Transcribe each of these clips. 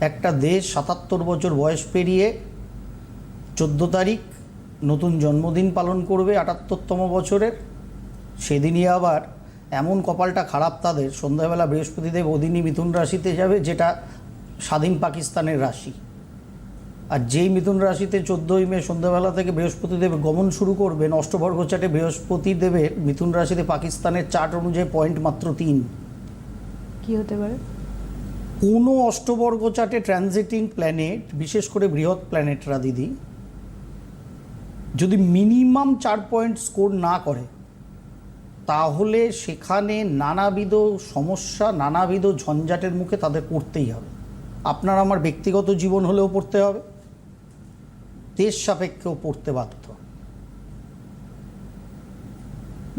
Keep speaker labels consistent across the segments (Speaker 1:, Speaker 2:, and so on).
Speaker 1: একটা দেশ সাতাত্তর বছর বয়স পেরিয়ে চোদ্দ তারিখ নতুন জন্মদিন পালন করবে আটাত্তরতম বছরের। সেদিনই আবার এমন কপালটা খারাপ তাদের। সন্ধ্যাবেলা বৃহস্পতিদেব ওদিনই মিথুন রাশিতে যাবে, যেটা স্বাধীন পাকিস্তানের রাশি। আর যেই মিথুন রাশিতে চোদ্দোই মে সন্ধ্যাবেলা থেকে বৃহস্পতিদেব গমন শুরু করবেন অষ্টবর্গ চাটে বৃহস্পতি দেবের মিথুন রাশিতে পাকিস্তানের চার্ট অনুযায়ী পয়েন্ট মাত্র তিন।
Speaker 2: কি হতে পারে?
Speaker 1: কোনো অষ্টবর্গ চার্টে ট্রানজিটিং প্ল্যানেট বিশেষ করে বৃহৎ প্ল্যানেটরা দিদি। যদি মিনিমাম চার পয়েন্ট স্কোর না করে, তাহলে সেখানে নানাবিধ সমস্যা, নানাবিধ ঝঞ্ঝাটের মুখে তাদের পড়তেই হবে। আপনার আমার ব্যক্তিগত জীবন হলেও পড়তে হবে। দেশ সাপেক্ষেও পড়তে বাধ্য।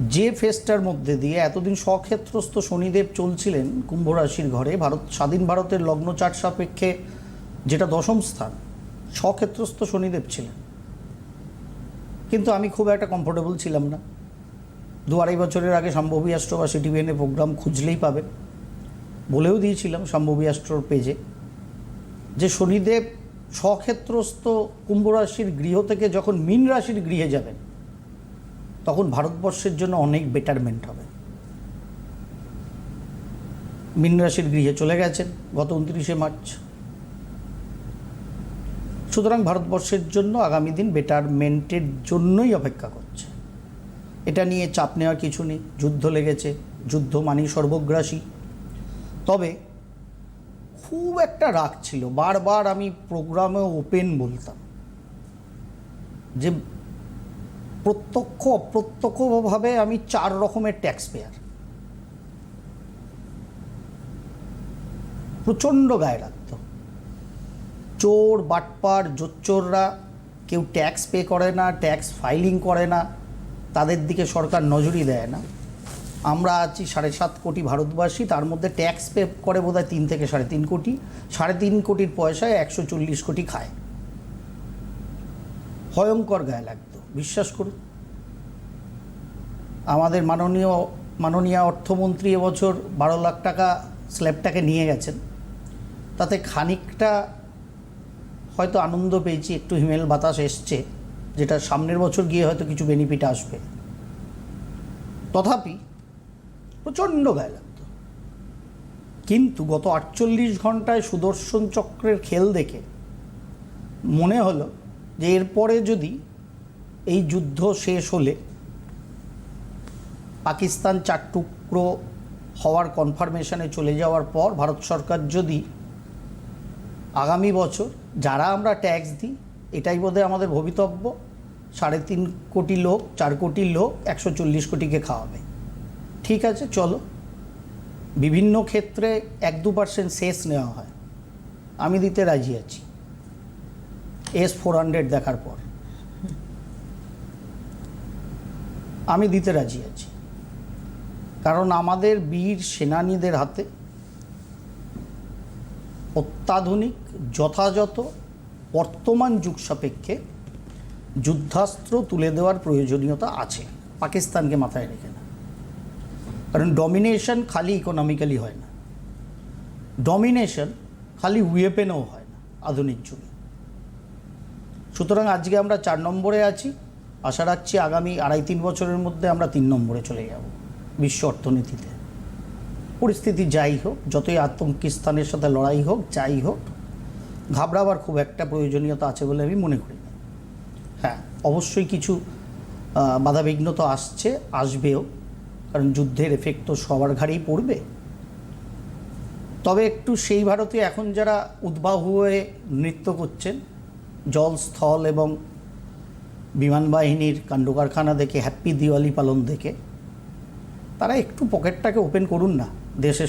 Speaker 1: যে ফেস্টার মধ্যে দিয়ে এতদিন স্বক্ষেত্রস্থ শনিদেব চলছিলেন কুম্ভ রাশির ঘরে, ভারত, স্বাধীন ভারতের লগ্ন চাট সাপেক্ষে যেটা দশম স্থান, স্বক্ষেত্রস্থ শনিদেব ছিলেন। কিন্তু আমি খুব একটা কমফোর্টেবল ছিলাম না। দু আড়াই বছরের আগে সম্ভবী অ্যাস্ট্রো বা সিটিভিএনে প্রোগ্রাম খুঁজলেই পাবেন বলেও দিয়েছিলাম সম্ভবী অ্যাস্ট্রোর পেজে যে শনিদেব স্বক্ষেত্রস্থ কুম্ভ রাশির গৃহ থেকে যখন মীন রাশির গৃহে যাবেন তখন ভারতবর্ষের জন্য অনেক বেটারমেন্ট হবে। মীন রাশির গৃহে চলে গেছেন গত উনত্রিশে মার্চ। সুতরাং ভারতবর্ষের জন্য আগামী দিন বেটারমেন্টের জন্যই অপেক্ষা করছে। এটা নিয়ে চাপ নেওয়ার কিছু নেই, যুদ্ধ লেগেছে, যুদ্ধ মানেই সর্বগ্রাসী। তবে খুব একটা রাগ ছিল, বারবার আমি প্রোগ্রামে ওপেন বলতাম যে প্রত্যক্ষ, অপ্রত্যক্ষভাবে আমি চার রকমের ট্যাক্স পেয়ার প্রচণ্ড গায়ে লাগতো চোর, বাটপার, জোচ্চোররা কেউ ট্যাক্স পে করে না ট্যাক্স ফাইলিং করে না, তাদের দিকে সরকার নজরই দেয় না। আমরা আছি সাড়ে সাত কোটি ভারতবাসী, তার মধ্যে ট্যাক্স পে করে বোধহয় তিন থেকে সাড়ে তিন কোটি। সাড়ে তিন কোটির পয়সায় একশো চল্লিশ কোটি খায়। ভয়ঙ্কর গায়ে লাগতো। বিশ্বাস করুন। আমাদের মাননীয় মাননীয় অর্থমন্ত্রী এবছর বারো লাখ টাকা স্ল্যাবটাকে নিয়ে গেছেন। তাতে খানিকটা হয়তো আনন্দ পেয়েছি, একটু হিমেল বাতাস এসছে, যেটা সামনের বছর গিয়ে হয়তো কিছু বেনিফিট আসবে। তথাপি প্রচণ্ড গায়ে লাগতো কিন্তু গত আটচল্লিশ ঘন্টায় সুদর্শন চক্রের খেল দেখে মনে হলো যে এরপরে যদি এই যুদ্ধ শেষ হলে পাকিস্তান চার টুকরো হওয়ার কনফার্মেশনে চলে যাওয়ার পর ভারত সরকার যদি আগামী বছর যারা আমরা ট্যাক্স দিই, এটাই বোধহয় আমাদের ভবিতব্য, সাড়ে তিন কোটি লোক, চার কোটি লোক একশো চল্লিশ কোটিকে খাওয়াবে। ঠিক আছে, চলো। বিভিন্ন ক্ষেত্রে এক দু পার্সেন্ট শেষ নেওয়া হয়। আমি দিতে রাজি আছি। এস ফোর হান্ড্রেড দেখার পর। আমি দিতে রাজি আছি। কারণ আমাদের বীর সেনানীদের হাতে অত্যাধুনিক, যথাযথ, বর্তমান যুগ সাপেক্ষে যুদ্ধাস্ত্র তুলে দেওয়ার প্রয়োজনীয়তা আছে। পাকিস্তানকে মাথায় রেখে না। কারণ ডমিনেশন খালি ইকোনমিক্যালি হয় না। ডমিনেশন খালি ওয়েপেনও হয় না আধুনিক যুগে। সুতরাং আজকে আমরা চার নম্বরে আছি। আশা রাখছি আগামী আড়াই তিন বছরের মধ্যে আমরা তিন নম্বরে চলে যাব বিশ্ব অর্থনীতিতে। পরিস্থিতি যাই হোক, যতই আতঙ্কিস্তানের সাথে লড়াই হোক, যাই হোক, ঘাবড়াবার খুব একটা প্রয়োজনীয়তা আছে বলে আমি মনে করি না। হ্যাঁ অবশ্যই কিছু বাধাবিঘ্ন তো আসছে, আসবেও, কারণ যুদ্ধের এফেক্ট তো সবার ঘাড়েই পড়বে। তবে একটু সেই ভারতে এখন যারা উদ্বাহু হয়ে নৃত্য করছেন, জল, স্থল এবং বিমান বাহিনীর কাণ্ডকারখানা দেখে হ্যাপি দিওয়ালি পালন দেখে, তারা একটু পকেটটাকে ওপেন করুন না, দেশের